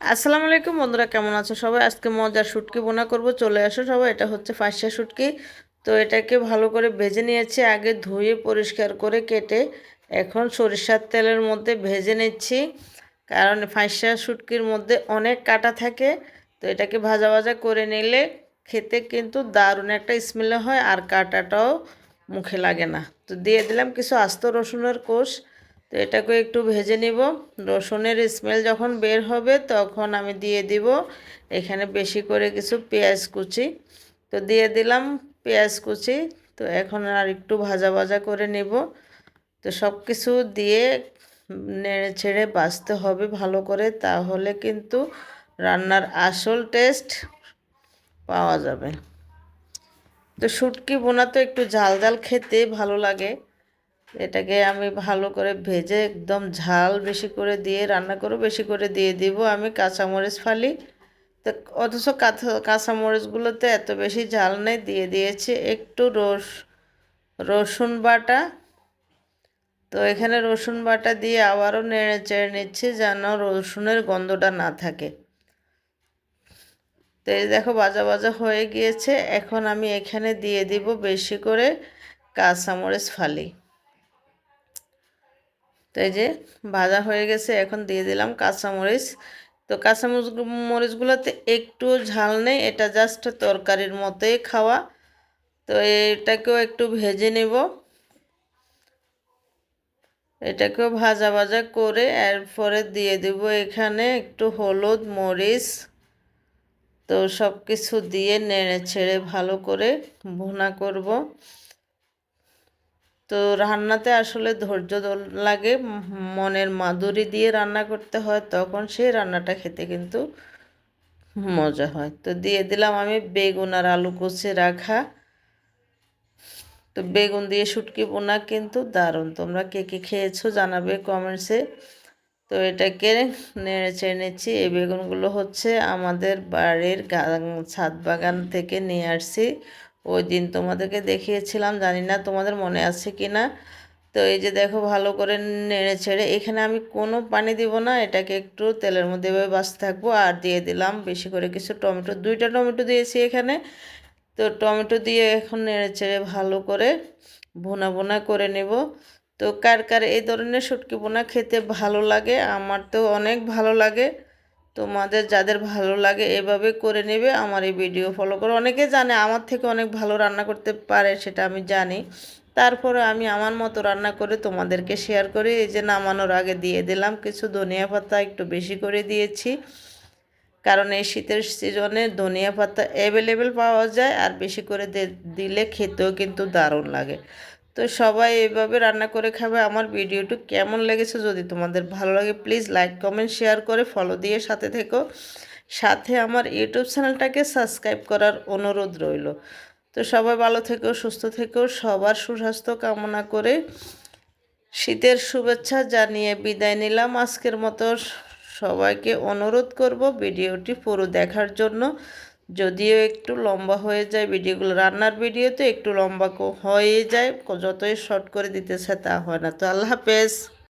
আসসালামু আলাইকুম বন্ধুরা, কেমন আছো সবাই? আজকে মজার শুটকি বোনা করব। চলে আসো সবাই, এটা হচ্ছে ফাঁসিয়া শুটকি। তো এটাকে ভালো করে ভেজে নিয়েছি, আগে ধুয়ে পরিষ্কার করে কেটে এখন সরিষার তেলের মধ্যে ভেজে নিচ্ছি। কারণ ফাঁসিয়া শুটকির মধ্যে অনেক কাটা থাকে, তো এটাকে ভাজা ভাজা করে নিলে খেতে কিন্তু দারুণ একটা স্মেল হয় আর কাটাটাও মুখে লাগে না। তো দিয়ে দিলাম কিছু আস্ত রসুনের কোষ। তো এটাকে একটু ভেজে নিব। রসুনের স্মেল যখন বের হবে তখন আমি দিয়ে দিব এখানে বেশি করে কিছু পেঁয়াজ কুচি। তো দিয়ে দিলাম পেঁয়াজ কুচি। তো এখন আর একটু ভাজা ভাজা করে নেব। তো সব কিছু দিয়ে নেড়ে ছেড়ে বাঁচতে হবে ভালো করে, তাহলে কিন্তু রান্নার আসল টেস্ট পাওয়া যাবে। তো শুটকি বোনা তো একটু ঝাল ঝাল খেতে ভালো লাগে। এটাকে আমি ভালো করে ভেজে একদম ঝাল বেশি করে দিয়ে রান্না করে বেশি করে দিয়ে দিব। আমি কাঁচামরিচ ফালি। তো অথচ কাঁচামরিচগুলোতে এত বেশি ঝাল নেই, দিয়ে দিয়েছি একটু রস, রসুন বাটা। তো এখানে রসুন বাটা দিয়ে আবারও নেড়ে চেড়ে নিচ্ছি যেন রসুনের গন্ধটা না থাকে। তো এই দেখো বাজা বাজা হয়ে গিয়েছে। এখন আমি এখানে দিয়ে দিব বেশি করে কাঁচামরিচ ফালি। তো এই যে ভাজা হয়ে গেছে, এখন দিয়ে দিলাম কাঁচামরিচ। তো কাঁচামরিচ মরিচগুলোতে একটু ঝাল নেই, এটা জাস্ট তরকারির মতোই খাওয়া। তো এটাকেও একটু ভেজে নেব। এটাকেও ভাজা ভাজা করে এরপরে দিয়ে দেব এখানে একটু হলুদ মরিচ। তো সব কিছু দিয়ে নেড়ে ছেড়ে ভালো করে ভুনা করব। তো রান্নাতে আসলে ধৈর্য লাগে, মনের মাধুরী দিয়ে রান্না করতে হয়, তখন সেই রান্নাটা খেতে কিন্তু মজা হয়। তো দিয়ে দিলাম আমি বেগুন আর আলু কষে রাখা। তো বেগুন দিয়ে শুটকি বোনা কিন্তু দারুণ। তোমরা কে কে খেয়েছো জানাবে কমেন্টসে। তো এটাকে নেড়ে চেড়ে নিচ্ছি। এই বেগুনগুলো হচ্ছে আমাদের বাড়ির ছাদ বাগান থেকে নিয়ে আসছি। ওই দিন তোমাদেরকে দেখিয়েছিলাম, জানি না তোমাদের মনে আছে কি না তো এই যে দেখো, ভালো করে নেড়ে ছেড়ে, এখানে আমি কোনো পানি দিব না, এটাকে একটু তেলের মধ্যে এভাবে বাঁচতে থাকব। আর দিয়ে দিলাম বেশি করে কিছু টমেটো, দুইটা টমেটো দিয়েছি এখানে। তো টমেটো দিয়ে এখন নেড়ে ছেড়ে ভালো করে ভোনা ভোনা করে নেব। তো কার কার এই ধরনের শুটকি বোনা খেতে ভালো লাগে? আমার তো অনেক ভালো লাগে। তোমাদের যাদের ভালো লাগে এভাবে করে নেবে, আমার এই ভিডিও ফলো করো। অনেকে জানে আমার থেকে অনেক ভালো রান্না করতে পারে, সেটা আমি জানি। তারপরে আমি আমার মতো রান্না করে তোমাদেরকে শেয়ার করি। এই যে নামানোর আগে দিয়ে দিলাম কিছু ধনিয়া পাতা, একটু বেশি করে দিয়েছি। কারণ এই শীতের সিজনে ধনিয়া পাতা অ্যাভেলেবেল পাওয়া যায়, আর বেশি করে দিলে খেতেও কিন্তু দারুণ লাগে। তো সবাই এইভাবে রান্না করে খাবে। আমার ভিডিওটি কেমন লেগেছে যদি তোমাদের ভালো লাগে প্লিজ লাইক কমেন্ট শেয়ার করে ফলো দিয়ে সাথে থেকো। সাথে আমার ইউটিউব চ্যানেলটাকে সাবস্ক্রাইব করার অনুরোধ রইল। তো সবাই ভালো থেকেও সুস্থ থেকেও সবার সুস্বাস্থ্য কামনা করে শীতের শুভেচ্ছা জানিয়ে বিদায় নিলাম। আজকের মতো সবাইকে অনুরোধ করব ভিডিওটি পুরো দেখার জন্য। যদিও একটু লম্বা হয়ে যায় ভিডিওগুলো, রান্নার ভিডিও তো একটু লম্বা হয়ে যায় যতই শর্ট করে দিতেছে তা হয় না। তো আল্লাহ হাফেজ।